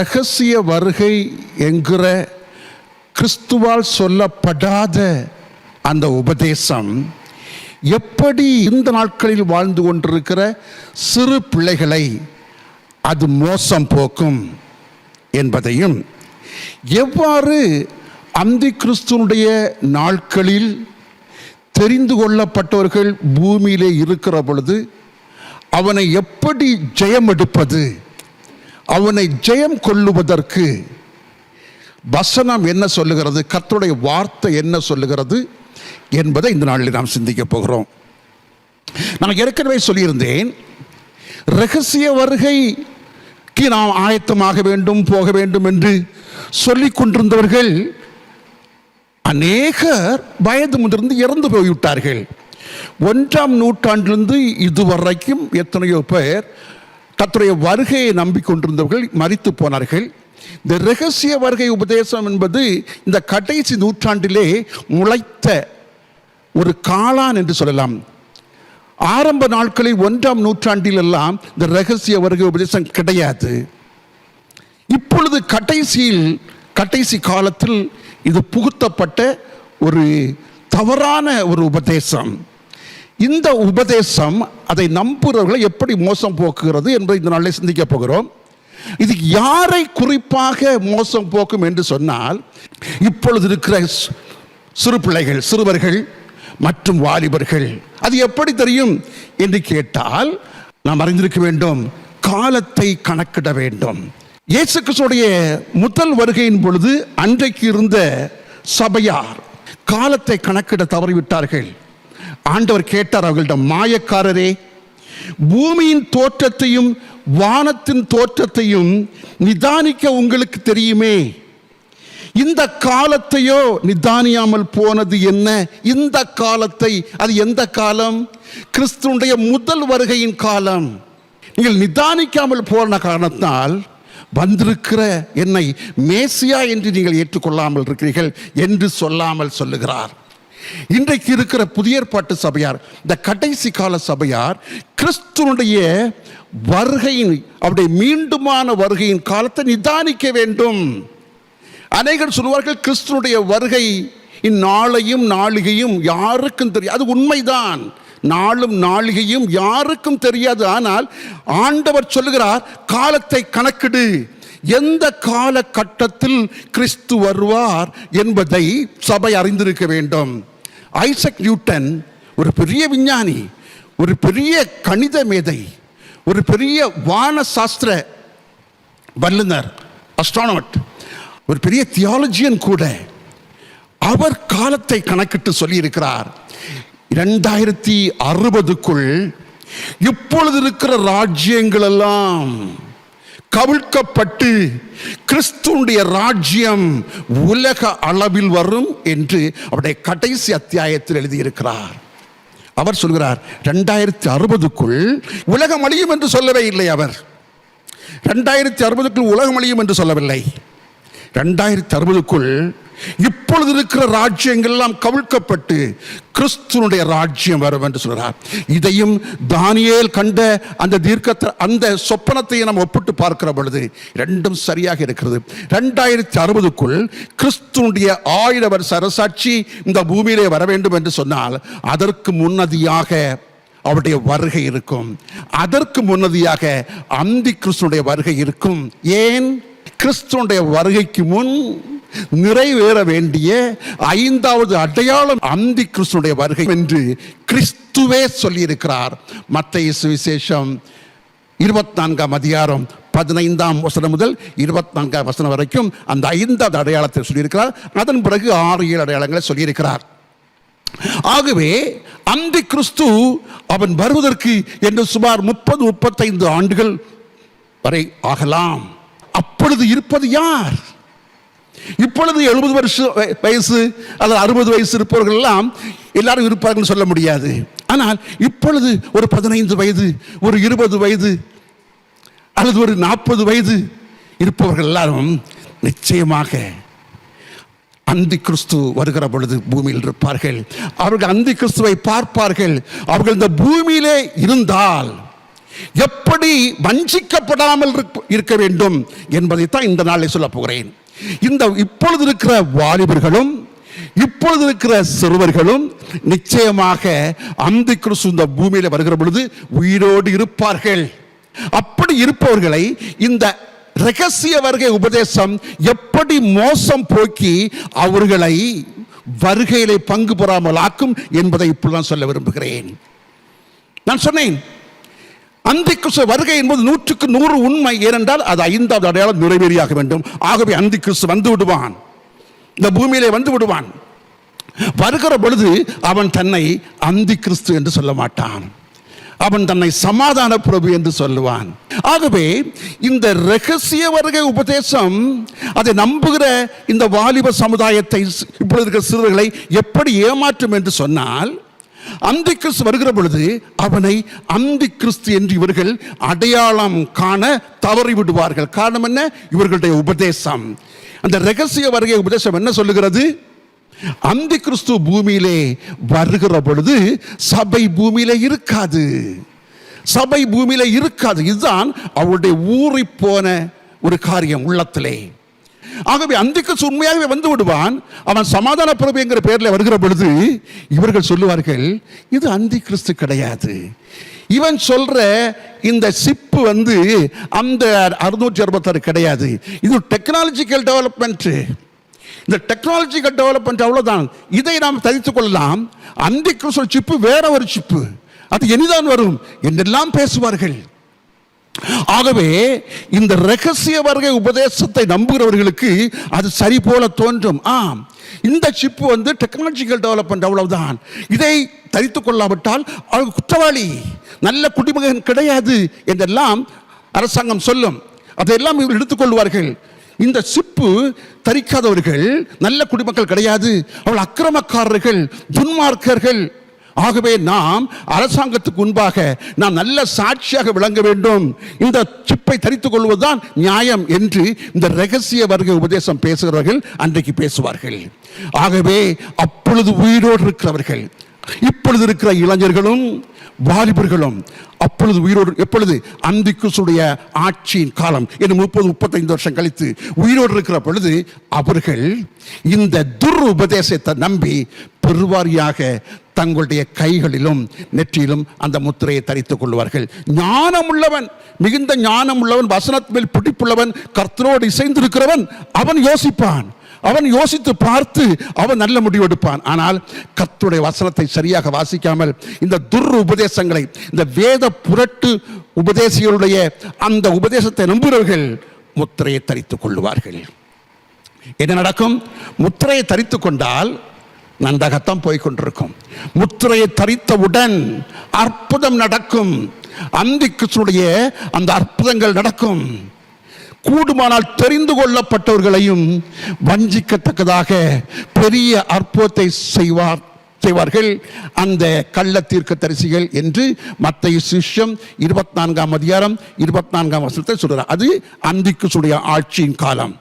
ரகசிய வருகை என்கிற கிறிஸ்துவால் சொல்லப்படாத அந்த உபதேசம் எப்படி இந்த நாட்களில் வாழ்ந்து கொண்டிருக்கிற சிறு பிள்ளைகளை அது மோசம் போக்கும் என்பதையும் எவ்வாறு அந்தி கிறிஸ்துவனுடைய நாட்களில் தெரிந்து கொள்ளப்பட்டவர்கள் பூமியிலே இருக்கிற பொழுது அவனை எப்படி ஜெயம் எடுப்பது அவனை ஜெயம் கொள்ளுவதற்கு வசனம் என்ன சொல்லுகிறது? கத்தருடைய வார்த்தை என்ன சொல்லுகிறது? என்பதை இந்த நாளில் நாம் சிந்திக்க போகிறோம். நான் ஏற்கனவே சொல்லியிருந்தேன் ரகசிய வருகைக்கு நாம் ஆயத்தமாக வேண்டும் போக வேண்டும் என்று சொல்லிக் கொண்டிருந்தவர்கள் அநேகர் வயது முதிர்ந்து இறந்து போய்விட்டார்கள். ஒன்றாம் நூற்றாண்டிலிருந்து இதுவரைக்கும் எத்தனையோ பேர் கத்துடைய வருகையை நம்பிக்கொண்டிருந்தவர்கள் மறித்து போனார்கள். இந்த ரகசிய வருகை உபதேசம் என்பது இந்த கடைசி நூற்றாண்டிலே முளைத்த ஒரு காளான் என்று சொல்லலாம். ஆரம்ப நாட்களில் ஒன்றாம் நூற்றாண்டில் எல்லாம் இந்த ரகசிய வருகை உபதேசம் கிடையாது. இப்பொழுது கடைசியில் கடைசி காலத்தில் இது புகுத்தப்பட்ட ஒரு தவறான ஒரு உபதேசம். இந்த உபதேசம் அதை நம்புகிறவர்களை எப்படி மோசம் போக்குகிறது என்பதை இந்த நாளில் சிந்திக்க போகிறோம். இது யாரை குறிப்பாக மோசம் போக்கும் என்று சொன்னால் இப்பொழுது இருக்கிற சிறு பிள்ளைகள் சிறுவர்கள் மற்றும் வாலிபர்கள் அது எப்படி தெரியும் என்று கேட்டால் நாம் அறிந்திருக்க வேண்டும் காலத்தை கணக்கிட வேண்டும். இயேசு கிறிஸ்துடைய முதல் வருகையின் பொழுது அன்றைக்கு இருந்த சபையார் காலத்தை கணக்கிட தவறிவிட்டார்கள். ஆண்டவர் கேட்டார் அவர்களிடம் மாயக்காரரே பூமியின் தோற்றத்தையும் வானத்தின் தோற்றத்தையும் நிதானிக்க உங்களுக்கு தெரியுமே. இந்த காலத்தையோ நிதானியாமல் போனது என்ன? இந்த காலத்தை அது எந்த காலம்? கிறிஸ்துனுடைய முதல் வருகையின் காலம். நீங்கள் நிதானிக்காமல் போன காரணத்தால் வந்திருக்கிற என்னை மேசியா என்று நீங்கள் ஏற்றுக்கொள்ளாமல் இருக்கிறீர்கள் என்று சொல்லாமல் சொல்லுகிறார். இன்றைக்கு இருக்கிற புதிய ஏற்பாட்டு சபையார் இந்த கடைசி கால சபையார் கிறிஸ்துனுடைய வருகையின் அவருடைய மீண்டுமான வருகையின் காலத்தை நிதானிக்க வேண்டும். அநேகர் சொல்வார்கள் கிறிஸ்துனுடைய வருகை இந்நாளையும் நாளிகையும் யாருக்கும் தெரியாது. அது உண்மைதான். நாளும் நாளிகையும் யாருக்கும் தெரியாது. ஆனால் ஆண்டவர் சொல்லுகிறார் காலத்தை கணக்கிடு. எந்த காலகட்டத்தில் கிறிஸ்து வருவார் என்பதை சபை அறிந்திருக்க வேண்டும். ஐசக் நியூட்டன் ஒரு பெரிய விஞ்ஞானி ஒரு பெரிய கணித மேதை ஒரு பெரிய வான சாஸ்திர வல்லுனர் அஸ்ட்ரானட் ஒரு பெரிய தியாலஜியன் கூட அவர் காலத்தை கணக்கிட்டு சொல்லியிருக்கிறார். இரண்டாயிரத்தி அறுபதுக்குள் இப்பொழுது இருக்கிற ராஜ்யங்கள் எல்லாம் கவிழ்க்கப்பட்டு கிறிஸ்துடைய ராஜ்யம் உலக அளவில் வரும் என்று அவருடைய கடைசி அத்தியாயத்தில் எழுதியிருக்கிறார். அவர் சொல்கிறார் ரெண்டாயிரத்தி அறுபதுக்குள் உலகம் அழியும் என்று சொல்லவே இல்லை அவர். ரெண்டாயிரத்தி அறுபதுக்குள் உலகம் அழியும் என்று சொல்லவில்லை. ரெண்டாயிரத்தி அறுபதுக்குள் இப்பொழுது இருக்கிற ராஜ்யங்கள்லாம் கவிழ்க்கப்பட்டு கிறிஸ்துனுடைய ராஜ்யம் வரும் என்று சொல்கிறார் இதையும் தானியேல் கண்ட அந்த தீர்க்கத்தை அந்த சொப்பனத்தையும் நம்ம ஒப்பிட்டு பார்க்கிற பொழுது ரெண்டும் சரியாக இருக்கிறது. ரெண்டாயிரத்தி அறுபதுக்குள் கிறிஸ்துனுடைய ஆயுத வருஷ அரசாட்சி இந்த பூமியிலே வர வேண்டும் என்று சொன்னால் அதற்கு முன்னதியாக அவருடைய வருகை இருக்கும். அதற்கு முன்னதியாக அந்தி கிறிஸ்துனுடைய வருகை இருக்கும். ஏன்? கிறிஸ்துனுடைய வருகைக்கு முன் நிறைவேற வேண்டிய ஐந்தாவது அடையாளம் அந்தி கிறிஸ்துடைய வருகை என்று கிறிஸ்துவே சொல்லியிருக்கிறார். மத்திய சுவிசேஷம் இருபத்தி நான்காம் அதிகாரம் பதினைந்தாம் வசனம் முதல் இருபத்தி நான்காம் வசனம் வரைக்கும் அந்த ஐந்தாவது அடையாளத்தை சொல்லியிருக்கிறார். அதன் பிறகு ஆறு ஏழு அடையாளங்களை சொல்லியிருக்கிறார். ஆகவே அந்த கிறிஸ்து அவன் வருவதற்கு என்று சுமார் முப்பது முப்பத்தைந்து ஆண்டுகள் வரை ஆகலாம். அப்பொழுது இருப்பது யார்? இப்பொழுது எழுபது வருஷம் வயசு அல்லது அறுபது வயசு இருப்பவர்கள் எல்லாம் எல்லாரும் இருப்பார்கள் சொல்ல முடியாது. ஆனால் இப்பொழுது ஒரு பதினைந்து வயது ஒரு இருபது வயது அல்லது ஒரு நாற்பது வயது இருப்பவர்கள் எல்லாரும் நிச்சயமாக அந்தி கிறிஸ்து வருகிற பொழுது பூமியில் இருப்பார்கள். அவர்கள் அந்தி கிறிஸ்துவை பார்ப்பார்கள். அவர்கள் இந்த பூமியிலே இருந்தால் எப்படி வஞ்சிக்கப்படாமல் இருக்க- இருக்க வேண்டும் என்பதைத்தான் இந்த நாளில் சொல்லப் போகிறேன். இந்த இப்பொழுது இருக்கிற வாலிபர்களும் இப்பொழுது இருக்கிற சிறுவர்களும் நிச்சயமாக அந்த கிறிஸ்து இந்த பூமியில வருகிற பொழுது உயிரோடு இருப்பார்கள். அப்படி இருப்பவர்களை இந்த ரகசிய வருகை உபதேசம் எப்படி மோசம் போக்கி அவர்களை வருகையிலே பங்கு பெறாமல் ஆக்கும் என்பதை இப்படிதான் சொல்ல விரும்புகிறேன். நான் சொன்னேன் அந்திகிறிஸ்து வருகை என்பது நூற்றுக்கு நூறு உண்மை. ஏனென்றால் அது ஐந்தாவது அடையாளம் நிறைவேறியாக வேண்டும். ஆகவே அந்திகிறிஸ்து வந்து விடுவான். இந்த பூமியிலே வந்து விடுவான். வருகிற பொழுது அவன் தன்னை அந்தி கிறிஸ்து என்று சொல்ல மாட்டான். அவன் தன்னை சமாதான பிரபு என்று சொல்லுவான். ஆகவே இந்த ரகசிய வருகை உபதேசம் அதை நம்புகிற இந்த வாலிப சமுதாயத்தை இப்பொழுது இருக்கிற சிறுவர்களை எப்படி ஏமாற்றும் என்று சொன்னால் அந்தி கிறிஸ்து வருகிற பொழுது அவனை அந்தி கிறிஸ்து என்று இவர்கள் அடையாளம் காண தவறி விடுவார்கள். காரணம் என்ன? இவர்களுடைய உபதேசம். அந்த ரகசிய வருகை உபதேசம் என்ன சொல்லுகிறது? அந்தி கிறிஸ்து பூமியிலே வருகிற பொழுது சபை பூமியிலே இருக்காது. சபை பூமியிலே இருக்காது. இதுதான் அவருடைய ஊறி போன ஒரு காரியம் உள்ளத்திலே. ஆகவே அந்திக்கு உண்மையாகவே வந்து விடுவான். அவன் சமாதான பிரபு என்கிற பெயரில் வருகிற பொழுது இவர்கள் சொல்லுவார்கள் இது அந்தி கிறிஸ்து கிடையாது. இவன் சொல்ற இந்த சிப்பு வந்து அந்த அறுநூற்றி அறுபத்தாறு கிடையாது. இது டெக்னாலஜிக்கல் டெவலப்மெண்ட் இந்த டெக்னாலஜிக்கல் டெவலப்மெண்ட் அவ்வளோதான் இதை நாம் தரித்துக் கொள்ளலாம். அந்தி கிறிஸ்து சிப்பு வேற ஒரு சிப்பு. அது இனிதான் வரும். என்றெல்லாம் பேசுவார்கள். ஆகவே இந்த ரகசிய வருகை உபதேசத்தை நம்புகிறவர்களுக்கு அது சரி போல தோன்றும். ஆம் இந்த சிப்பு வந்து டெக்னாலஜிக்கல் டெவலப்மெண்ட் அவ்வளவுதான். இதை தரித்து கொள்ளாவிட்டால் அவள் குற்றவாளி நல்ல குடிமகன் கிடையாது என்றெல்லாம் அரசாங்கம் சொல்லும். அதையெல்லாம் இவர்கள் எடுத்துக்கொள்வார்கள் இந்த சிப்பு தரிக்காதவர்கள் நல்ல குடிமக்கள் கிடையாது. அவள் அக்கிரமக்காரர்கள் துன்மார்க்கர்கள் ஆகவே நாம் அரசாங்கத்துக்கு முன்பாக நாம் நல்ல சாட்சியாக விளங்க வேண்டும். இந்த சிப்பை தரித்துக் கொள்வதுதான் நியாயம் என்று இந்த ரகசிய வருகை உபதேசம் பேசுகிறவர்கள் அன்றைக்கு பேசுவார்கள். ஆகவே அப்பொழுது உயிரோடு இருக்கிறவர்கள் இப்பொழுது இருக்கிற இளைஞர்களும் வாலிபர்களும் அப்பொழுது உயிரோடு எப்பொழுது அந்திக்குசுடைய ஆட்சியின் காலம் இன்னும் முப்பது முப்பத்தைந்து வருஷம் கழித்து உயிரோடு இருக்கிற பொழுது அவர்கள் இந்த துர் உபதேசத்தை நம்பி பெருவாரியாக தங்களுடைய கைகளிலும் நெற்றியிலும் அந்த முத்திரையை தரித்துக் கொள்வார்கள். ஞானம் உள்ளவன் மிகுந்த ஞானம் உள்ளவன் பிடிப்புள்ளவன் கர்த்தரோடு இசைந்திருக்கிறவன் அவன் யோசிப்பான். அவன் யோசித்து பார்த்து அவன் நல்ல முடிவு எடுப்பான். ஆனால் கத்துடைய வசனத்தை சரியாக வாசிக்காமல் இந்த துர் உபதேசங்களை இந்த வேத புரட்டு உபதேசிகளுடைய அந்த உபதேசத்தை நம்புகிறவர்கள் முத்திரையை தரித்துக் கொள்வார்கள் என்ன நடக்கும்? முத்திரையை தரித்துக் கொண்டால் நன்றாகத்தான் போய் கொண்டிருக்கும் முத்திரையை தரித்தவுடன் அற்புதம் நடக்கும். அந்திக்குடைய அந்த அற்புதங்கள் நடக்கும். கூடுமானால் தெரிந்து கொள்ளப்பட்டவர்களையும் வஞ்சிக்கத்தக்கதாக பெரிய அற்புதத்தை செய்வார் செய்வார்கள் அந்த கள்ள தீர்க்க தரிசிகள் என்று மத்திய சிஷ்யம் இருபத்தி நான்காம் அதிகாரம் இருபத்தி நான்காம் வருஷத்தை சொல்கிறார். அது அந்திக்கு சுடைய ஆட்சியின் காலம்.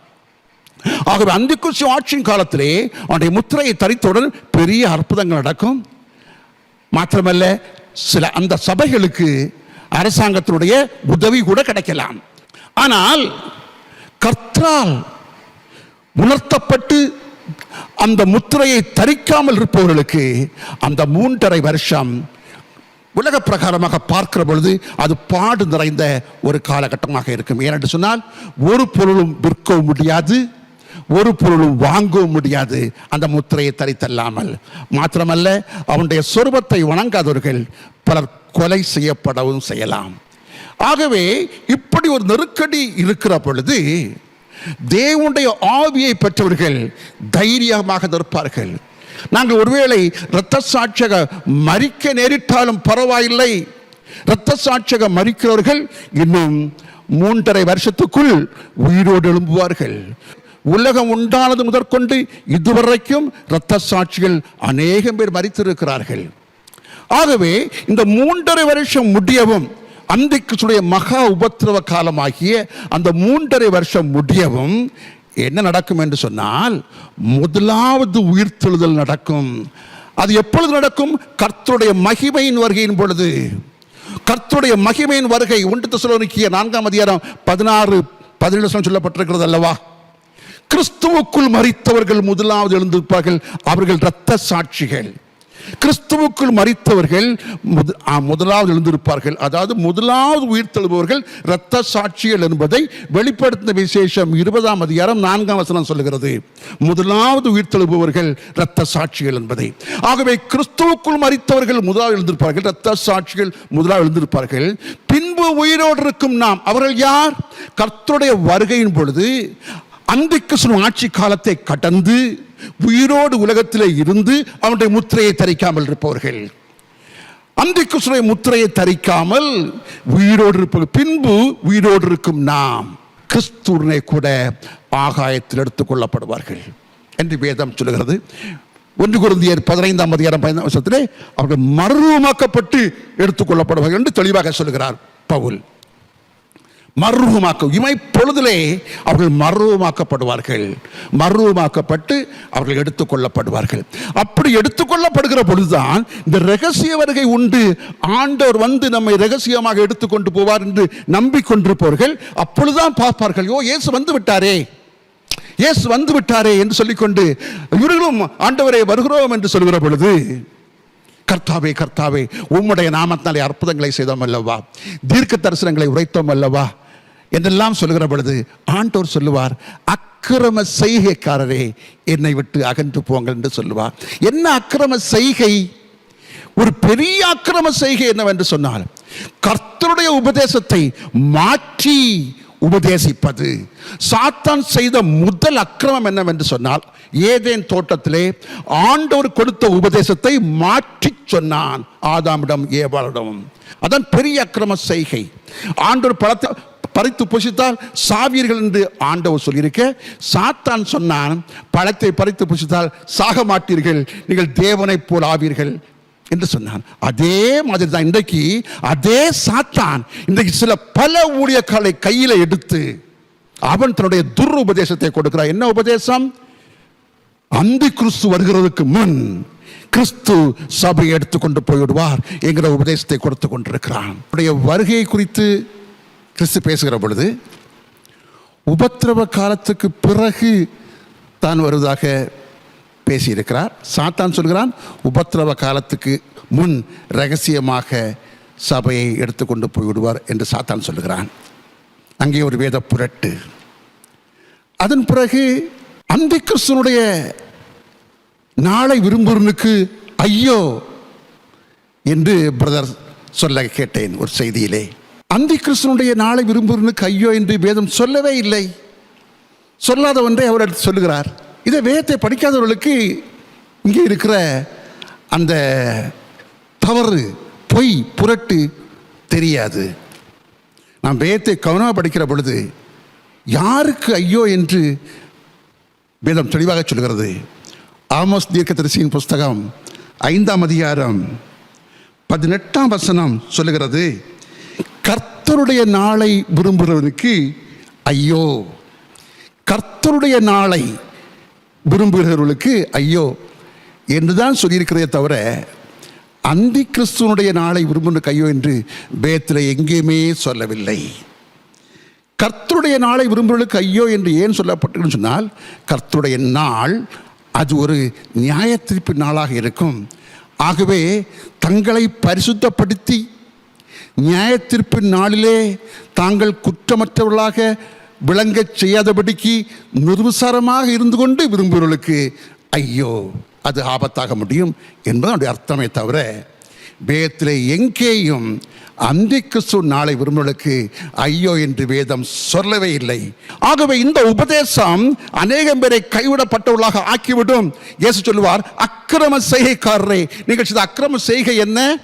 ஆகவே அந்த குறிச்சி ஆட்சியின் காலத்திலே அவனுடைய முத்திரையை தரித்தவுடன் பெரிய அற்புதங்கள் நடக்கும். மாத்திரமல்ல சில அந்த சபைகளுக்கு அரசாங்கத்தினுடைய உதவி கூட கிடைக்கலாம். ஆனால் கர்த்தரால் உணர்த்தப்பட்டு அந்த முத்திரையை தரிக்காமல் இருப்பவர்களுக்கு அந்த மூன்றரை வருஷம் உலக பிரகாரமாக பார்க்கிற பொழுது அது பாடு நிறைந்த ஒரு காலகட்டமாக இருக்கும். ஏனென்று சொன்னால் ஒரு பொருளும் விற்கவும் முடியாது ஒரு பொருளும் வாங்கவும் முடியாது. அந்த முத்திரையை தரித்தல்லாமல். மாத்திரமல்ல அவனுடைய சொருபத்தை வணங்காதவர்கள் பலர் கொலை செய்யப்படவும் செய்யலாம். ஆகவே இப்படி ஒரு நெருக்கடி இருக்கிற பொழுது தேவனுடைய ஆவியை பெற்றவர்கள் தைரியமாக நிற்பார்கள். நாங்கள் ஒருவேளை இரத்த சாட்சியாக மறிக்க நேரிட்டாலும் பரவாயில்லை. இரத்த சாட்சியாக மறிக்கிறவர்கள் இன்னும் மூன்றரை வருஷத்துக்குள் உயிரோடு எழும்புவார்கள். உலகம் உண்டானது முதற்கொண்டு இதுவரைக்கும் இரத்த சாட்சிகள் அநேகம் பேர் மறித்திருக்கிறார்கள் ஆகவே இந்த மூன்றரை வருஷம் முடியவும் அந்திக்குடைய மகா உபத்திரவ காலமாகிய அந்த மூன்றரை வருஷம் முடியவும் என்ன நடக்கும் என்று சொன்னால் முதலாவது உயிர்த்தெழுதல் நடக்கும். அது எப்பொழுது நடக்கும்? கர்த்தருடைய மகிமையின் வருகையின் பொழுது. கர்த்தருடைய மகிமையின் வருகை ஒன்று தெசலோனிக்கிய நான்காம் அதிகாரம் பதினாறு பதினேழு சொல்லப்பட்டிருக்கிறது அல்லவா கிறிஸ்துவுக்குள் மறித்தவர்கள் முதலாவது எழுந்திருப்பார்கள் அவர்கள் இரத்த சாட்சிகள். கிறிஸ்துவுக்குள் மறித்தவர்கள் முத- முதலாவது எழுந்திருப்பார்கள். அதாவது முதலாவது உயிர் தழுபவர்கள் இரத்த சாட்சிகள் என்பதை வெளிப்படுத்தின விசேஷம் இருபதாம் அதிகாரம் நான்காம் வசனம் சொல்லுகிறது. முதலாவது உயிர் தழுபவர்கள் இரத்த சாட்சிகள் என்பதை. ஆகவே கிறிஸ்துவுக்குள் மறித்தவர்கள் முதலாவது எழுந்திருப்பார்கள். இரத்த சாட்சிகள் முதலாவது எழுந்திருப்பார்கள். பின்பு உயிரோடு இருக்கும் நாம் அவர்கள் யார்? கர்த்தருடைய வருகையின் பொழுது அந்திகிறிஸ்துவின் ஆட்சி காலத்தை கடந்து உயிரோடு உலகத்திலே இருந்து அவனுடைய முத்திரையை தரிக்காமல் இருப்பவர்கள். அந்திகிறிஸ்துவின் முத்திரையை தரிக்காமல் உயிரோடு இருப்பவர்கள். பின்பு உயிரோடு இருக்கும் நாம் கிறிஸ்துவனை கூட ஆகாயத்தில் எடுத்துக் கொள்ளப்படுவார்கள் என்று வேதம் சொல்லுகிறது. ஒன்று குருந்தியர் பதினைந்தாம் அதிகாரம் பதினைந்தாம் வருஷத்திலே அவர்கள் மறுரூபமாக்கப்பட்டு எடுத்துக்கொள்ளப்படுவார்கள் என்று தெளிவாக சொல்லுகிறார் பவுல். மர்வமாக்க இமை பொழுதிலே அவர்கள் மர்வமாக்கப்படுவார்கள் மர்வமாக்கப்பட்டு அவர்கள் எடுத்துக்கொள்ளப்படுவார்கள். அப்படி எடுத்துக்கொள்ளப்படுகிற பொழுதுதான் இந்த ரகசிய வருகை உண்டு. ஆண்டவர் வந்து நம்மை ரகசியமாக எடுத்துக்கொண்டு போவார் என்று நம்பிக்கொண்டிருப்பவர்கள் அப்பொழுதுதான் பார்ப்பார்கள் ஓ இயேசு வந்து விட்டாரே. இயேசு வந்து விட்டாரே என்று சொல்லிக்கொண்டு இவர்களும் ஆண்டவரே வருகிறோம் என்று சொல்கிற பொழுது கர்த்தாவே கர்த்தாவே உம்முடைய நாமத்தினாலே அற்புதங்களை செய்தோம் அல்லவா? தீர்க்க தரிசனங்களை உரைத்தோம் அல்லவா? என்றெல்லாம் சொல்லுகிற பொழுது ஆண்டோர் சொல்லுவார் அக்கிரம செய்கைக்காரரே என்னை விட்டு அகன்று போங்கள் என்று சொல்லுவார். என்ன அக்கிரம செய்கை? ஒரு பெரிய அக்கிரம செய்கை என்னவென்று சொன்னால் கர்த்தருடைய உபதேசத்தை மாற்றி உபதேசிப்பது. சாத்தான் செய்த முதல் அக்கிரமம் என்னவென்று சொன்னால் ஏதேன் தோட்டத்திலே ஆண்டவர் கொடுத்த உபதேசத்தை மாற்றி சொன்னான் ஆதாமிடம் ஏவாளிடம். அதான் பெரிய அக்கிரம செய்கை. ஆண்டவர் பழத்தை பறித்து புசித்தால் சாவீர்கள் என்று ஆண்டவர் சொல்லியிருக்க சாத்தான் சொன்னான் பழத்தை பறித்து புசித்தால் சாக மாட்டீர்கள் நீங்கள் தேவனைப் போல் ஆவீர்கள் என்று சொன்னான். அதே மாதிரி தான் இன்றைக்கு அதே சாத்தான் இன்றைக்கு சில பல ஊழியர்களை கையில எடுத்து அவன் தன்னுடைய துர் உபதேசத்தை கொடுக்கிறான். என்ன உபதேசம்? அந்தி கிறிஸ்து வருகிறதுக்கு முன் கிறிஸ்து சபையை எடுத்துக்கொண்டு போய்விடுவார் என்கிற உபதேசத்தை கொடுத்து கொண்டிருக்கிறான். அவருடைய வருகை குறித்து கிறிஸ்து பேசுகிற பொழுது உபத்திரவ காலத்துக்கு பிறகு தான் வருவதாக பேசியிருக்கிறார். சாத்தான் சொல்கிறான் உபத்திரவ காலத்துக்கு முன் ரகசியமாக சபையை எடுத்துக்கொண்டு போய்விடுவார் என்று சாத்தான் சொல்லுகிறான் அங்கே ஒரு வேத புரட்டு. அதன் பிறகு அந்த கிறிஸ்தனுடைய நாளை விரும்புவனுக்கு ஐயோ என்று பிரதர் சொல்ல கேட்டேன் ஒரு செய்தியிலே. அந்தி கிறிஸ்தனுடைய நாளை விரும்புகிறனு ஐயோ என்று வேதம் சொல்லவே இல்லை. சொல்லாத ஒன்றை அவர் எடுத்து சொல்லுகிறார். இதை வேதத்தை படிக்காதவர்களுக்கு இங்கே இருக்கிற அந்த தவறு பொய் புரட்டு தெரியாது. நாம் வேதத்தை கவனமாக படிக்கிற பொழுது யாருக்கு ஐயோ என்று வேதம் தெளிவாக சொல்கிறது. ஆமோஸ் தீர்க்கதரிசியின் புஸ்தகம் ஐந்தாம் அதிகாரம் பதினெட்டாம் வசனம் சொல்லுகிறது. கர்த்தருடைய நாளை விரும்புகிறவனுக்கு ஐயோ கர்த்தருடைய நாளை விரும்புகிறவர்களுக்கு ஐயோ என்று தான் சொல்லியிருக்கிறதே தவிர அந்தி கிறிஸ்துவனுடைய நாளை விரும்புனுக்கு ஐயோ என்று வேத்தில் எங்கேயுமே சொல்லவில்லை. கர்த்தருடைய நாளை விரும்புகளுக்கு ஐயோ என்று ஏன் சொல்லப்பட்டதுன்னு சொன்னால் கர்த்தருடைய நாள் அது ஒரு நியாய நாளாக இருக்கும். ஆகவே தங்களை பரிசுத்தப்படுத்தி நியாய நாளிலே தாங்கள் குற்றமற்றவர்களாக விளங்கச் செய்யாதபடிக்கு நிர்விசாரமாக இருந்து கொண்டு விரும்புகிறவர்களுக்கு ஐயோ அது ஆபத்தாக முடியும் என்பது அதனுடைய அர்த்தமே தவிர வேதத்தில் எங்கேயும் அந்திக்கு நாளை விரும்புகளுக்கு ஐயோ என்று வேதம் சொல்லவே இல்லை. ஆகவே இந்த உபதேசம் அநேகம் பேரை கைவிடப்பட்டவர்களாக ஆக்கிவிடும். இயேசு சொல்லுவார் அக்கிரம செய்கைக்காரரே. நீங்கள் அக்கிரம செய்கை என்ன?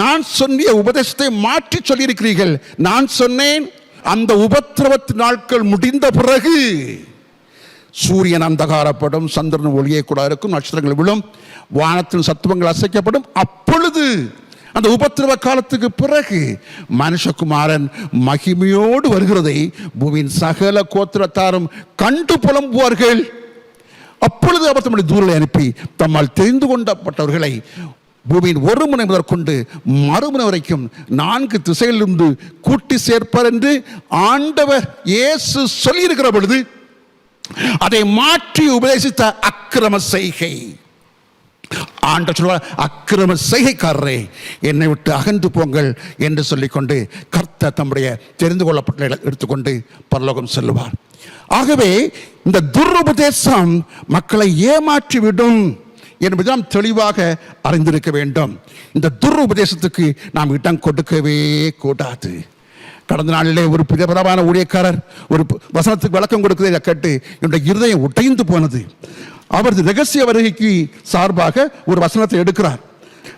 நான் சொன்னிய உபதேசத்தை மாற்றி சொல்லியிருக்கிறீர்கள். நான் சொன்னேன் அந்த உபத்திரவத்து நாட்கள் முடிந்த பிறகு சூரியன் அந்தகாரப்படும் சந்திரன் ஒளியே கூட இருக்கும் நட்சத்திரங்கள் விழும் வானத்தின் சத்துவங்கள் அசைக்கப்படும். அப்பொழுது அந்த உபத்திரவ காலத்துக்கு பிறகு மனுஷகுமாரன் மகிமையோடு வருகிறதை பூமியின் சகல கோத்திரத்தாரும் கண்டு புலம்புவார்கள். அப்பொழுது அவர் தம்முடைய தூரலை அனுப்பி தம்மால் தெரிந்து கொண்டப்பட்டவர்களை பூமியின் ஒரு முனை முதற்கொண்டு மறுமுனை வரைக்கும் நான்கு திசையிலிருந்து கூட்டி சேர்ப்பார் என்று ஆண்டவர் இயேசு சொல்லியிருக்கிற பொழுது அதை மாற்றி உபதேசித்த அக்கிரம செய்கை. ஆண்ட சொல்வார் அக்கிரம செய்கைக்காரரே என்னை விட்டு அகன்று போங்கள் என்று சொல்லிக்கொண்டு கர்த்த தம்முடைய தெரிந்து கொள்ளப்பட்ட எடுத்துக்கொண்டு பரலோகம் செல்லுவார். ஆகவே இந்த துருபதேசம் மக்களை ஏமாற்றி விடும் என்பதை நாம் தெளிவாக அறிந்திருக்க வேண்டும். இந்த துருபதேசத்துக்கு நாம் இடம் கொடுக்கவே கூடாது. கடந்த நாளிலே ஒரு பிரபலமான ஊழியக்காரர் ஒரு வசனத்துக்கு விளக்கம் கொடுக்கிறதை கேட்டு என்னுடைய இருதயம் உடைந்து போனது. அவரது ரகசிய வருகைக்கு சார்பாக ஒரு வசனத்தை எடுக்கிறார்.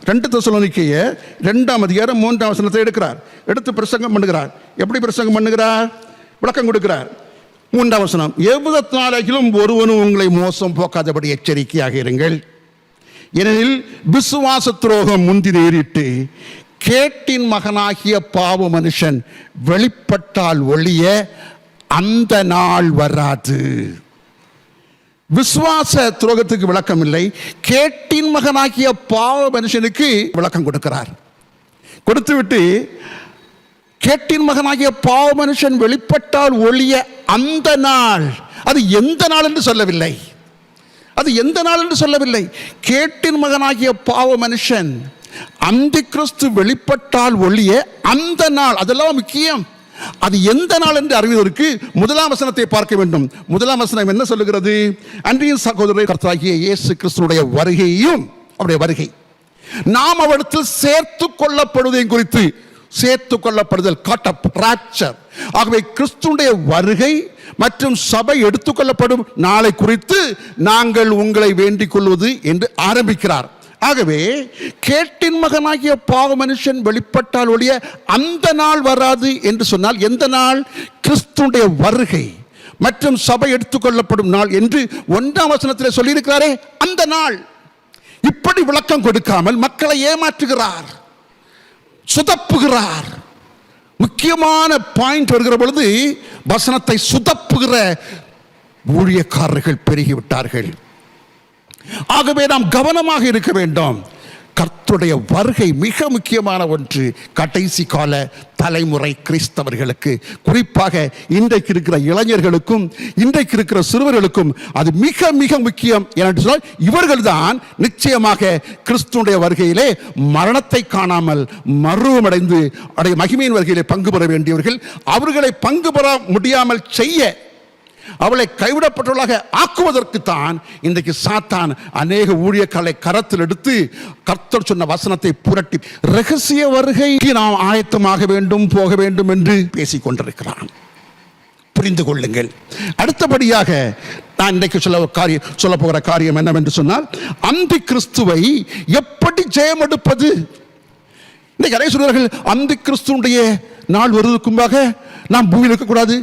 ரெண்டு தசலோனிக்கைய ரெண்டாம் அதிகாரம் மூன்றாம் வசனத்தை எடுக்கிறார். எடுத்து பிரசங்கம் பண்ணுகிறார். எப்படி பிரசங்கம் பண்ணுகிறார்? விளக்கம் கொடுக்கிறார். மூன்றாம் வசனம் எவ்விதத்தினாலும் ஒருவனும் உங்களை மோசம் போக்காதபடி எச்சரிக்கையாக இருங்கள். ஏனெனில் விசுவாச துரோகம் முந்தி நேரிட்டு கேட்டின் மகனாகிய பாவ மனுஷன் வெளிப்பட்டால் ஒழிய அந்த நாள் வராது. விசுவாச துரோகத்துக்கு விளக்கம் இல்லை கேட்டின் மகனாகிய பாவ மனுஷனுக்கு விளக்கம் கொடுக்கிறார். கொடுத்துவிட்டு கேட்டின் மகனாகிய பாவ மனுஷன் வெளிப்பட்டால் ஒழிய அந்த நாள் அது எந்த நாள் என்று சொல்லவில்லை. அது எந்த நாள் என்று சொல்லவில்லை. கேட்டின் மகனாகிய பாவ மனுஷன் அந்த கிறிஸ்து வெளிப்பட்டால் ஒழிய அந்த நாள் அதெல்லாம் முக்கியம். அது எந்த நாள் என்று அறிவதற்கு முதலாம் வசனத்தை பார்க்க வேண்டும். முதலாம் வசனம் என்ன சொல்லுகிறது? அன்றையின் சகோதரரை கர்த்தராகிய இயேசு கிறிஸ்துனுடைய வருகையும் அவருடைய வருகை. நாம் அவரிடத்தில் சேர்த்து கொள்ளப்படுவதையும் குறித்து சேர்த்து கொள்ளப்படுதல் காட்டப் ராப்சர் ஆகவே கிறிஸ்துடைய வருகை மற்றும் சபை எடுத்துக்கொள்ளப்படும் நாளை குறித்து நாங்கள் உங்களை வேண்டிக் கொள்வது என்று ஆரம்பிக்கிறார். ஆகவே கேட்டின் மகனாகிய பாவ மனுஷன் வெளிப்பட்டால் ஒழிய அந்த நாள் வராது என்று சொன்னால் எந்த நாள்? கிறிஸ்துடைய வருகை. மற்றும் சபை எடுத்துக்கொள்ளப்படும் நாள் என்று ஒன்றாம் வசனத்தில் சொல்லியிருக்கிறாரே அந்த நாள். இப்படி விளக்கம் கொடுக்காமல் மக்களை ஏமாற்றுகிறார் சுதப்புகிறார். முக்கியமான பாயிண்ட் வருகிற பொழுது வசனத்தை சுதப்புகிற ஊழியக்காரர்கள் பெருகிவிட்டார்கள். ஆகவே நாம் கவனமாக இருக்க வேண்டும். கர்த்துடைய வருகை மிக முக்கியமான ஒன்று கடைசி கால தலைமுறை கிறிஸ்தவர்களுக்கு. குறிப்பாக இன்றைக்கு இருக்கிற இளைஞர்களுக்கும் இன்றைக்கு இருக்கிற சிறுவர்களுக்கும் அது மிக மிக முக்கியம். என்று சொன்னால் இவர்கள்தான் நிச்சயமாக கிறிஸ்துடைய வருகையிலே மரணத்தை காணாமல் மருவமடைந்து அடைய மகிமையின் வருகையிலே பங்கு பெற வேண்டியவர்கள். அவர்களை பங்கு பெற முடியாமல் செய்ய அவளை கைவிடப்பட்டவளாக ஆக்குவதற்கு தான் இன்றைக்கு சாத்தான் அநேக ஊழியர்களை கரத்தில் எடுத்து கர்த்தர் சொன்ன வசனத்தை புரட்டி ரகசிய வருகைக்கு நாம் ஆயத்தமாக வேண்டும் போக வேண்டும் என்று பேசிக் கொண்டிருக்கிறான். புரிந்து கொள்ளுங்கள். அடுத்தபடியாக நான் இன்றைக்கு சொல்ல காரியம் சொல்ல போகிற காரியம் என்னவென்று சொன்னால் அந்தி கிறிஸ்துவை எப்படி ஜெயம் எடுப்பது? இன்னைக்கு நிறைய சொல்கிறார்கள் அந்தி கிறிஸ்துடைய நாள் வருவதற்கு முன்பாக நாம் பூமியில் இருக்கக்கூடாது.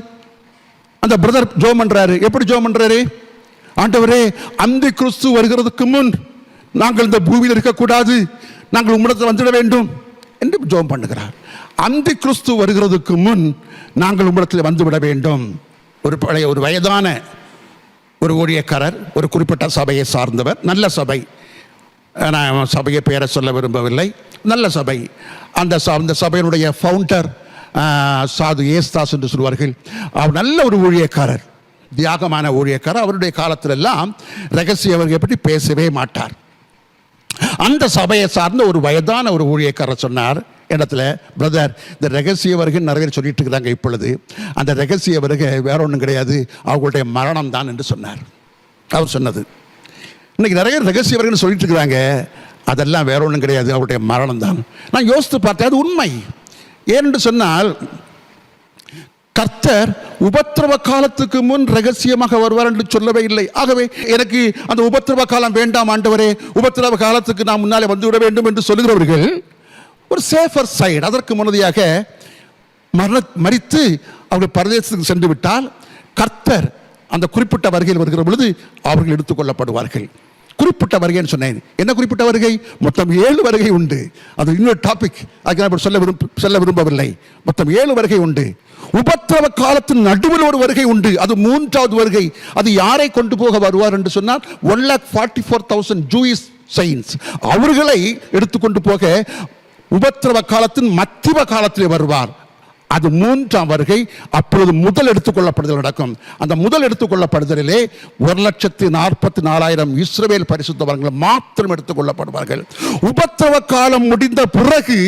அந்த பிரதர் ஜோ பண்றாரு. எப்படி ஜோ பண்றாரு? ஆண்டவரே அந்த கிறிஸ்து வருகிறதுக்கு முன் நாங்கள் இந்த பூமியில் இருக்கக்கூடாது. நாங்கள் உம்மிடத்தில் வந்துட வேண்டும் என்று ஜோம் பண்ணுகிறார். அந்த கிறிஸ்து வருகிறதுக்கு முன் நாங்கள் உம்மிடத்தில் வந்துவிட வேண்டும். ஒரு பழைய ஒரு வயதான ஒரு ஊழியக்காரர் ஒரு குறிப்பிட்ட சபையை சார்ந்தவர் நல்ல சபை. நான் சபையை பெயரை சொல்ல விரும்பவில்லை. நல்ல சபை. அந்த ச- அந்த சபையினுடைய ஃபவுண்டர் சாது ஏஸ்தாஸ் என்று சொல்வார்கள் அவர் நல்ல ஒரு ஊழியக்காரர். தியாகமான ஊழியக்காரர். அவருடைய காலத்திலெல்லாம் ரகசிய வருகை பற்றி பேசவே மாட்டார். அந்த சபையை சார்ந்த ஒரு வயதான ஒரு ஊழியக்காரர் சொன்னார். இடத்துல பிரதர் இந்த ரகசிய வருகை நிறைய பேர் சொல்லிட்டு இருக்கிறாங்க இப்பொழுது. அந்த ரகசிய வருகை வேற ஒன்றும் கிடையாது. அவங்களுடைய மரணம் தான் என்று சொன்னார். அவர் சொன்னது. இன்னைக்கு நிறைய ரகசிய வருகைன்னு சொல்லிட்டு இருக்கிறாங்க. அதெல்லாம் வேற ஒன்றும் கிடையாது. அவருடைய மரணம் தான். நான் யோசித்து பார்த்தேன் அது உண்மை. ஏனென்று சொன்னால் கர்த்தர் உபத்திரவ காலத்துக்கு முன் ரகசியமாக வருவார் என்று சொல்லவே இல்லை. ஆகவே எனக்கு அந்த உபத்திரவ காலம் வேண்டாம் ஆண்டவரே உபத்திரவ காலத்துக்கு நான் முன்னாலே வந்துவிட வேண்டும் என்று சொல்லுகிறவர்கள் ஒரு சேஃபர் சைடு அதற்கு முன்னதியாக மரண மறித்து அவர்கள் பரதேசத்துக்கு சென்று விட்டால் கர்த்தர் அந்த குறிப்பிட்ட வருகையில் வருகிற பொழுது அவர்கள் எடுத்துக்கொள்ளப்படுவார்கள் குறிப்பிட்ட வருகைன்னு சொன்னேன். என்ன குறிப்பிட்ட வருகை? மொத்தம் ஏழு வருகை உண்டு. அது இன்னொரு டாபிக் அதுக்கு சொல்ல விரும்ப சொல்ல விரும்பவில்லை. மொத்தம் ஏழு வருகை உண்டு. உபத்திரவ காலத்தின் நடுவில் ஒரு வருகை உண்டு. அது மூன்றாவது வருகை. அது யாரை கொண்டு போக வருவார் என்று சொன்னால் one lakh forty four thousand Jewish saints அவர்களை எடுத்துக்கொண்டு போக உபத்திரவ காலத்தின் மத்திய காலத்திலே வருவார். அது மூன்றாம் வருகை அப்பொழுது முதல் எடுத்துக்கொள்ளப்படுதல் நடக்கும். அந்த முதல் எடுத்துக்கொள்ளப்படுதலிலே ஒரு லட்சத்து நாற்பத்தி நாலாயிரம் இஸ்ரவேல் பரிசுத்தவர்கள் மாத்திரம் எடுத்துக்கொள்ளப்படுவார்கள். உபத்திரவ காலம் முடிந்த பிறகு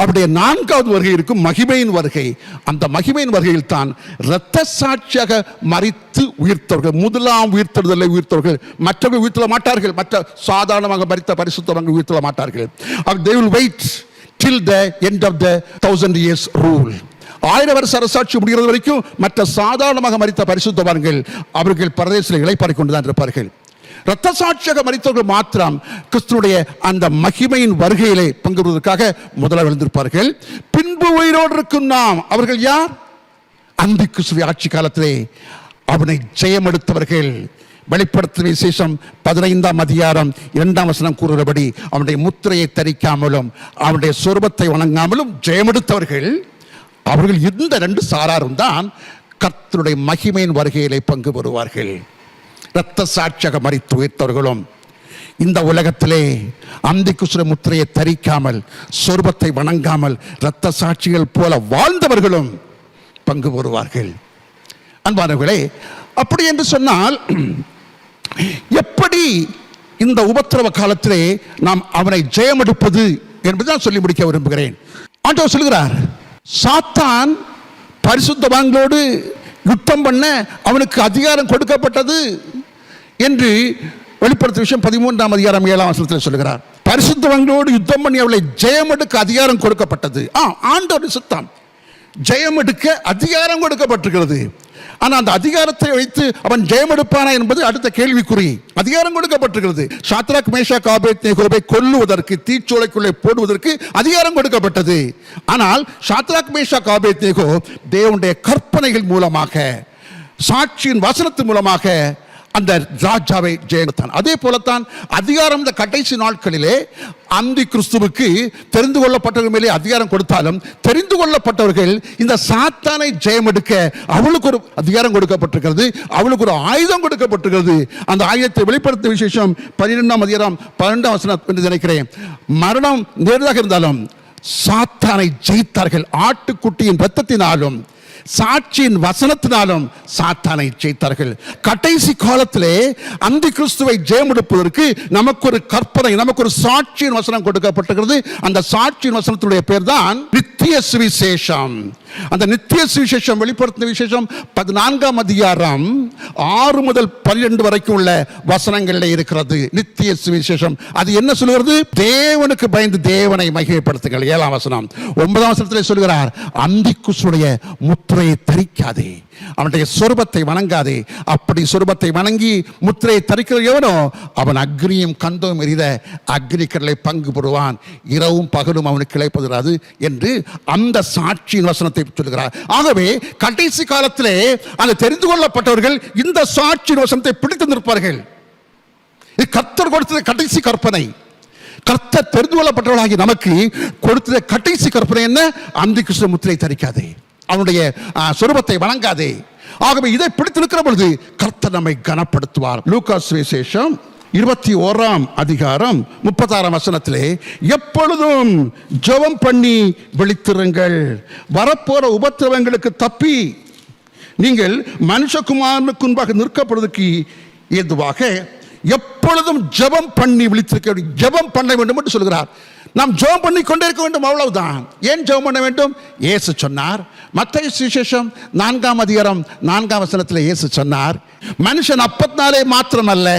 அவருடைய நான்காவது வருகை இருக்கும் மகிமையின் வருகை. அந்த மகிமையின் வருகையில் தான் இரத்த சாட்சியாக மறித்து உயிர்த்தவர்கள் முதலாம் உயிர்த்தெழுதலை உயிர்த்தவர்கள் மற்றவர்கள் உயிர்த்தல மாட்டார்கள். மற்ற சாதாரணமாக மறித்த பரிசுத்தவர்கள் உயிர்த்தல மாட்டார்கள். they will wait till the end of the thousand years rule ஆயிரம் வருஷ அரசாட்சி முடிகிறது வரைக்கும் மற்ற சாதாரணமாக மறித்த பரிசுத்தவான்கள் அவர்கள் பரதேசில் கொண்டு கொண்டுதான் இருப்பார்கள். இரத்த சாட்சியாக மறித்தவர்கள் மாத்திரம் கிறிஸ்துடைய அந்த மகிமையின் வருகையிலே பங்குவதற்காக பெறுவதற்காக முதலில் எழுந்திருப்பார்கள். பின்பு உயிரோடு இருக்கும் நாம் அவர்கள் யார்? அந்த கிறிஸ்துவ ஆட்சி காலத்திலே அவனை ஜெயமெடுத்தவர்கள். வெளிப்படுத்தின விசேஷம் பதினைந்தாம் அதிகாரம் இரண்டாம் வசனம் கூறுகிறபடி அவனுடைய முத்திரையை தரிக்காமலும் அவனுடைய சொருபத்தை வணங்காமலும் ஜெயமெடுத்தவர்கள் அவர்கள் இந்த ரெண்டு சாராரும் தான் கர்த்தருடைய மகிமையின் வருகையிலே பங்கு பெறுவார்கள். இரத்த சாட்சியாக மறித்து உயர்த்தவர்களும் இந்த உலகத்திலே அந்தி குசுர முத்திரையை தரிக்காமல் சொர்பத்தை வணங்காமல் இரத்த சாட்சிகள் போல வாழ்ந்தவர்களும் பங்கு பெறுவார்கள். அன்பானவர்களே அப்படி என்று சொன்னால் எப்படி இந்த உபத்திரவ காலத்திலே நாம் அவனை ஜெயமெடுப்பது என்பதை நான் சொல்லி முடிக்க விரும்புகிறேன். ஆண்டவர் சொல்கிறார் சாத்தான் பரிசுத்தவான்களோடு யுத்தம் பண்ண அவனுக்கு அதிகாரம் கொடுக்கப்பட்டது என்று வெளிப்படுத்த விஷயம் பதிமூன்றாம் அதிகாரம் ஏழாம் வசனத்தில் சொல்கிறார் பரிசுத்தவங்களோடு யுத்தம் பண்ணி அவளை ஜெயமெடுக்க அதிகாரம் கொடுக்கப்பட்டது. ஆ ஆண்டவர் சுத்தம். ஜெயமெடுக்க அதிகாரம் கொடுக்கப்பட்டிருக்கிறது. ஆனால் அந்த அதிகாரத்தை வைத்து அவன் ஜெயமெடுப்பானா என்பது அடுத்த கேள்விக்குறி. அதிகாரம் கொடுக்கப்பட்டிருக்கிறது. சாத்ராக் மேஷா காபேத் நேகோபை கொல்லுவதற்கு தீச்சோலைக்குள்ளே போடுவதற்கு அதிகாரம் கொடுக்கப்பட்டது. ஆனால் சாத்ராக் மேஷா காபேத் நேகோ தேவனுடைய கற்பனைகள் மூலமாக சாட்சியின் வசனத்தின் மூலமாக அந்த ராஜாவை ஜெயந்தான். அதே போலத்தான் அதிகாரம் இந்த கடைசி நாட்களிலே அந்தி கிறிஸ்துவுக்கு தெரிந்து கொள்ளப்பட்டவர்கள் மேலே அதிகாரம் கொடுத்தாலும் தெரிந்து கொள்ளப்பட்டவர்கள் இந்த சாத்தானை ஜெயமெடுக்க அவளுக்கு ஒரு அதிகாரம் கொடுக்கப்பட்டிருக்கிறது அவளுக்கு ஒரு ஆயுதம் கொடுக்கப்பட்டிருக்கிறது. அந்த ஆயுதத்தை வெளிப்படுத்த விசேஷம் பன்னிரெண்டாம் அதிகாரம் பன்னெண்டாம் வசனம் என்று நினைக்கிறேன். மரணம் நேரதாக இருந்தாலும் சாத்தானை ஜெயித்தார்கள். ஆட்டுக்குட்டியின் ரத்தத்தினாலும் சாட்சியின் வசனத்தினாலும் சாத்தானை ஜெயித்தார்கள். கடைசி காலத்திலே அந்த கிறிஸ்துவை ஜெயமெடுப்பதற்கு நமக்கு ஒரு கற்பனை நமக்கு ஒரு சாட்சியின் வசனம் கொடுக்கப்பட்டிருக்கிறது. அந்த சாட்சியின் வசனத்துடைய பேர் தான் நித்திய சுவிசேஷம். அந்த நித்திய சுவிசேஷம் வெளிப்படுத்தின விசேஷம் பதினான்காம் அதிகாரம் ஆறு முதல் பன்னிரண்டு வரைக்கும் உள்ள வசனங்களில் இருக்கிறது. நித்திய சுவிசேஷம். அது என்ன சொல்கிறது தேவனுக்கு பயந்து தேவனை மகிமைப்படுத்துங்கள். ஏழாம் வசனம். ஒன்பதாம் வசனத்தில் சொல்கிறார் அந்திக்குசுடைய முத்திரையை தரிக்காதே. அவனுடைய சொருபத்தை வணங்காதே. அப்படி சொருபத்தை வணங்கி முத்திரையை தரிக்கிற எவனோ அவன் அக்னியும் கந்தவும் எரித அக்னி கடலை பங்கு பெறுவான் இரவும் பகலும் அவனுக்கு இழைப்பதிராது என்று அந்த சாட்சி வசனத்தை சொல்கிறார் ஆகவே கடைசி காலத்திலே அந்த தெரிந்து கொள்ளப்பட்டவர்கள் இந்த சாட்சி வசனத்தை பிடித்து நிற்பார்கள். இது கர்த்தர் கொடுத்தது கடைசி கற்பனை. கர்த்தர் தெரிந்து கொள்ளப்பட்டவர்களாகி நமக்கு கொடுத்தது கடைசி கற்பனை என்ன? அந்த கிருஷ்ண முத்திரை தரிக்காதே. அவனுடைய ஆ, சொரூபத்தை வணங்காதே. ஆகவே இதை பிடித்திருக்கிற பொழுது கர்த்தர் நம்மை கனப்படுத்துவார். லூகாஸ் விசேஷம் இருபத்தி ஓராம் அதிகாரம் முப்பத்தாறாம் வசனத்திலே எப்பொழுதும் ஜெபம் பண்ணி விழித்திருங்கள். வரப்போற உபத்திரவங்களுக்கு தப்பி நீங்கள் மனுஷகுமாரனுக்கு முன்பாக நிற்கப்படுவதற்கு ஏதுவாக எப்பொழுதும் ஜெபம் பண்ணி விழித்திருக்க வேண்டும் ஜெபம் பண்ண வேண்டும் என்று சொல்கிறார். நாம் ஜோம் பண்ணி கொண்டே இருக்க வேண்டும் அவ்வளவுதான். ஏன் ஜோம் பண்ண வேண்டும்? இயேசு சொன்னார். மத்திய சுவிசேஷம் நான்காம் அதிகாரம் நான்காம் வசனத்தில் இயேசு சொன்னார். மனுஷன் அப்பத்தினாலே மாத்திரமல்ல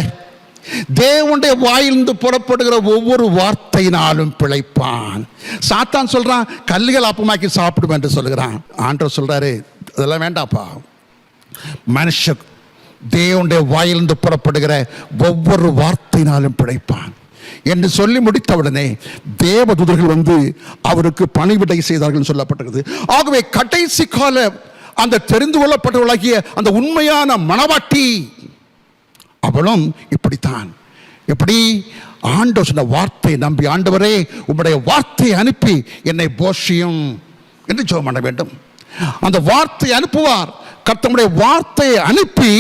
தேவனுடைய வாயிலிருந்து புறப்படுகிற ஒவ்வொரு வார்த்தையினாலும் பிழைப்பான். சாத்தான் சொல்றான் கல்லுகள் அப்பமாக்கி சாப்பிடும் என்று சொல்கிறான் ஆண்டவர் சொல்கிறாரு அதெல்லாம் வேண்டாப்பா. மனுஷன் தேவனுடைய வாயிலிருந்து புறப்படுகிற ஒவ்வொரு வார்த்தையினாலும் பிழைப்பான். என்று சொல்லி முடித்தவுடனே தேவதூதர்கள் வந்து அவருக்கு பணிவிடை செய்தார்கள் சொல்லப்பட்டிருக்கிறது. ஆகவே கடைசி கால அந்த தெரிந்து கொள்ளப்பட்டவளாகிய அந்த உண்மையான மனவாட்டி அவளும் இப்படித்தான். எப்படி? ஆண்டவர் சொன்ன வார்த்தையை நம்பி ஆண்டவரே உம்முடைய வார்த்தையை அனுப்பி என்னை போஷியும் என்று ஜோம் பண்ண வேண்டும். அந்த வார்த்தையை அனுப்புவார். கர்த்தமுடைய வார்த்தையை அனுப்பி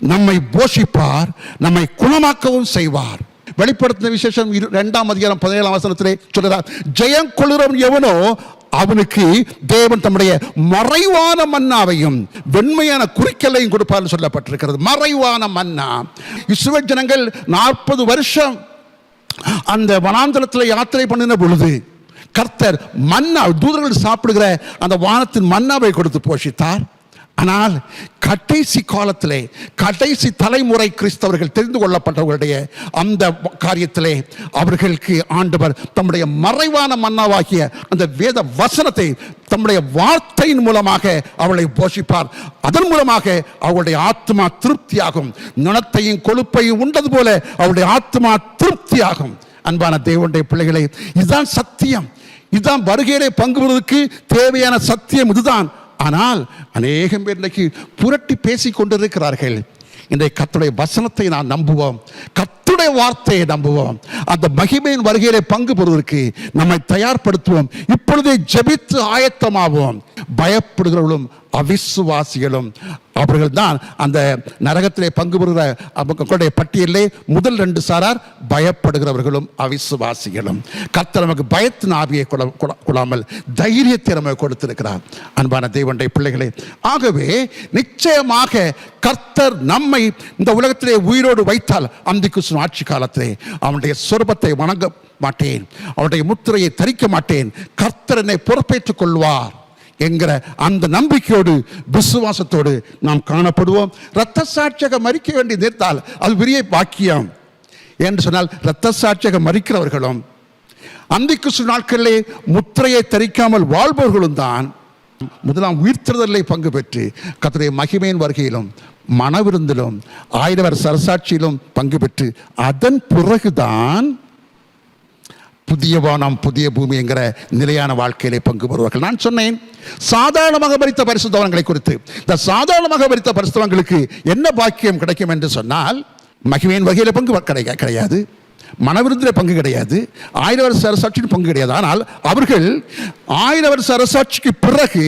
நம்மை போஷிப்பார் நம்மை குணமாக்கவும் செய்வார். வெளிப்படுத்தின விசேஷம் இரு- இரண்டாம் அதிகாரம் பதினேழாம் வசனத்திலே சொல்கிறார் ஜெயம் கொள்ளுறவன் எவனோ அவனுக்கு தேவன் தம்முடைய மறைவான மன்னாவையும் வெண்மையான குறிக்கலையும் கொடுப்பார்னு சொல்லப்பட்டிருக்கிறது. மறைவான மன்னா. இஸ்ரவேல் ஜனங்கள் நாற்பது வருஷம் அந்த வனாந்தரத்தில் யாத்திரை பண்ணின பொழுது கர்த்தர் மன்னா தூதர்கள் சாப்பிடுகிற அந்த வானத்தின் மன்னாவை கொடுத்து போஷித்தார். ஆனால் கடைசி காலத்திலே கடைசி தலைமுறை கிறிஸ்தவர்கள் தெரிந்து கொள்ளப்பட்டவர்களுடைய அந்த காரியத்திலே அவர்களுக்கு ஆண்டவர் தம்முடைய மறைவான மன்னாவாகிய அந்த வேத வசனத்தை தம்முடைய வார்த்தையின் மூலமாக அவளை போஷிப்பார். அதன் மூலமாக அவளுடைய ஆத்மா திருப்தியாகும். நுணத்தையும் கொழுப்பையும் உண்டது போல அவளுடைய ஆத்மா திருப்தியாகும். அன்பான தேவனுடைய பிள்ளைகளை இதுதான் சத்தியம். இதுதான் வருகையிலே பங்கு பெறுவதற்கு தேவையான சத்தியம். இதுதான் ஆனால் அநேகம் பேர் இன்றைக்கு புரட்டி பேசி கொண்டிருக்கிறார்கள். இன்றைய கத்துடைய வசனத்தை நான் நம்புவோம். கத்துடைய வார்த்தையை நம்புவோம். அந்த மகிமையின் வருகையிலே பங்கு பெறுவதற்கு நம்மை தயார்படுத்துவோம். இப்பொழுதே ஜெபித்து ஆயத்தமாவோம். பயப்படுகிறவர்களும் அவிசுவாசிகளும் அவர்கள் தான் அந்த நரகத்திலே பங்கு பெறுகிற அவர்களுடைய பட்டியலிலே முதல் ரெண்டு சாரார் பயப்படுகிறவர்களும் அவிசுவாசிகளும். கர்த்தர் நமக்கு பயத்தின் ஆவியை கொள்ள- கொள்ளாமல் தைரியத்தை நமக்கு கொடுத்திருக்கிறார். அன்பான தெய்வனுடைய பிள்ளைகளே ஆகவே நிச்சயமாக கர்த்தர் நம்மை இந்த உலகத்திலே உயிரோடு வைத்தால் அந்த கிறிஸ்துவின் ஆட்சி காலத்திலே அவனுடைய சொர்பத்தை வணங்க மாட்டேன். அவனுடைய முத்திரையை தரிக்க மாட்டேன். கர்த்தர் என்னை பொறுப்பேற்றுக் கொள்வார். என்கிற அந்த நம்பிக்கையோடு விசுவாசத்தோடு நாம் காணப்படுவோம். இரத்த சாட்சியாக மறிக்க வேண்டி நிறுத்தால் அது பெரிய பாக்கியம். என்று சொன்னால் இரத்த சாட்சியாக மறிக்கிறவர்களும் அந்திக்கு நாட்களிலே முத்திரையை தரிக்காமல் வாழ்பவர்களும் தான். முதலாம் உயிர்த்தெழுதலை பங்கு பெற்று கர்த்தருடைய மகிமையின் வருகையிலும் மனவிருந்திலும் ஆயிரவர் சரசாட்சியிலும் பங்கு பெற்று அதன் பிறகுதான் புதிய வானம் புதிய பூமி என்கிற நிலையான வாழ்க்கையிலே பங்கு பெறுவார்கள். நான் சொன்னேன் சாதாரணமாக பரித்த பரிசுத்தவன்களை குறித்து. இந்த சாதாரணமாக பரித்த பரிசுத்தவங்களுக்கு என்ன பாக்கியம் கிடைக்கும் என்று சொன்னால் மகிமையின் வகையில் பங்கு கிடையாது. மனவிருந்தில் பங்கு கிடையாது. ஆயிரம் வருஷ அரசாட்சியின் பங்கு கிடையாது. ஆனால் அவர்கள் ஆயிரம் வருஷ அரசாட்சிக்கு பிறகு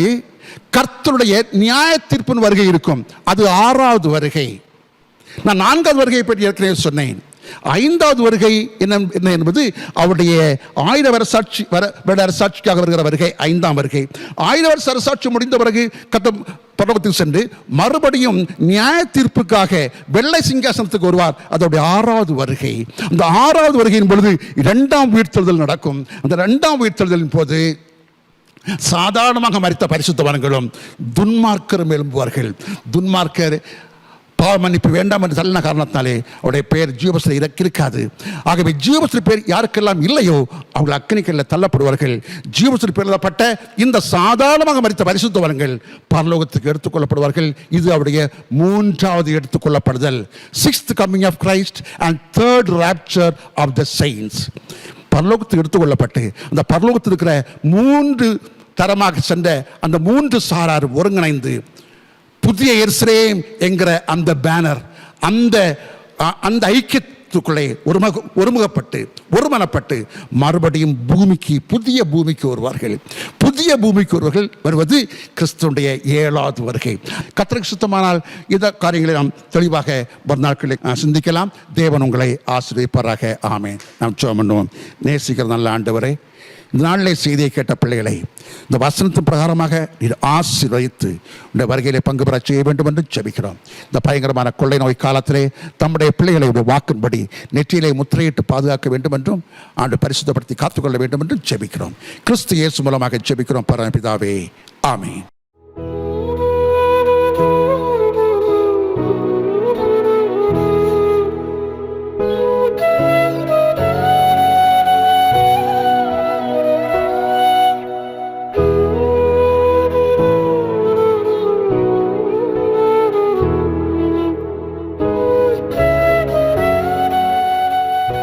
கர்த்தருடைய நியாய தீர்ப்பின் வருகை இருக்கும். அது ஆறாவது வருகை. நான் நான்காவது வருகையை பற்றி ஏற்கனவே சொன்னேன். ஐந்தாவது வருகை என்ன என்ன என்பது அவருடைய ஆயிரம் வரசாட்சி வர வருட அரசாட்சிக்காக வருகிற வருகை ஐந்தாம் வருகை. ஆயிரம் வருஷ அரசாட்சி முடிந்த பிறகு கத்தம் பர்வத்தில் சென்று மறுபடியும் நியாய தீர்ப்புக்காக வெள்ளை சிங்காசனத்துக்கு வருவார். அதோடைய ஆறாவது வருகை. அந்த ஆறாவது வருகையின் பொழுது இரண்டாம் உயிர்த்தெழுதல் நடக்கும். அந்த இரண்டாம் உயிர்த்தெழுதலின் போது சாதாரணமாக மறித்த பரிசுத்தவான்களும் துன்மார்க்கரும் எழும்புவார்கள் துன்மார்க்கர் பாவ மன்னிப்பு வேண்டாம் என்று தள்ளின காரணத்தினாலே அவருடைய பெயர் ஜீவபஸ்ல இருக்காது ஆகவே ஜீவபஸ்ல பேர் யாருக்கெல்லாம் இல்லையோ அவர்கள் அக்னிக்கல்ல தள்ளப்படுவார்கள். ஜீவபஸ்ல பெயரிடப்பட்ட இந்த சாதாரணமாக மறித்த பரிசுத்தவர்கள் பரலோகத்துக்கு எடுத்துக்கொள்ளப்படுவார்கள். இது அவருடைய மூன்றாவது எடுத்துக்கொள்ளப்படுதல். Sixth coming of Christ and third rapture of the saints பரலோகத்துக்கு எடுத்துக்கொள்ளப்பட்டு அந்த பரலோகத்தில் இருக்கிற மூன்று தரமாக சென்ற அந்த மூன்று சாரார் ஒருங்கிணைந்து புதிய எருசலேம் என்கிற அந்த பேனர் அந்த அ- அந்த ஐக்கியத்துக்குள்ளே ஒருமுக ஒருமுகப்பட்டு ஒருமனப்பட்டு மறுபடியும் பூமிக்கு புதிய பூமிக்கு வருவார்கள். புதிய பூமிக்கு வருவார்கள் வருவது கிறிஸ்துடைய ஏழாவது வருகை. கத்திரக்கு சுத்தமானால் இந்த காரியங்களை நாம் தெளிவாக மறுநாட்களை சிந்திக்கலாம். தேவன் உங்களை ஆசிரியப்பாராக ஆமே நாம் சோமண்ணுவோம் நேசிக்கிற நல்ல ஆண்டவரே இந்த நாளிலே செய்தியை கேட்ட பிள்ளைகளை இந்த வசனத்தின் பிரகாரமாக நீர் ஆசீர்வதித்து இந்த வருகையிலே பங்கு பெற செய்ய வேண்டும் என்று ஜெபிக்கிறோம். இந்த பயங்கரமான கொள்ளை நோய் காலத்திலே தம்முடைய பிள்ளைகளை உடைய வாக்கின்படி நெற்றியிலே முத்திரையிட்டு பாதுகாக்க வேண்டும் என்றும் ஆண்டு பரிசுத்தப்படுத்தி காத்துக்கொள்ள வேண்டும் என்றும் ஜெபிக்கிறோம். கிறிஸ்து இயேசு மூலமாக ஜெபிக்கிறோம். பரமபிதாவே ஆமீன்.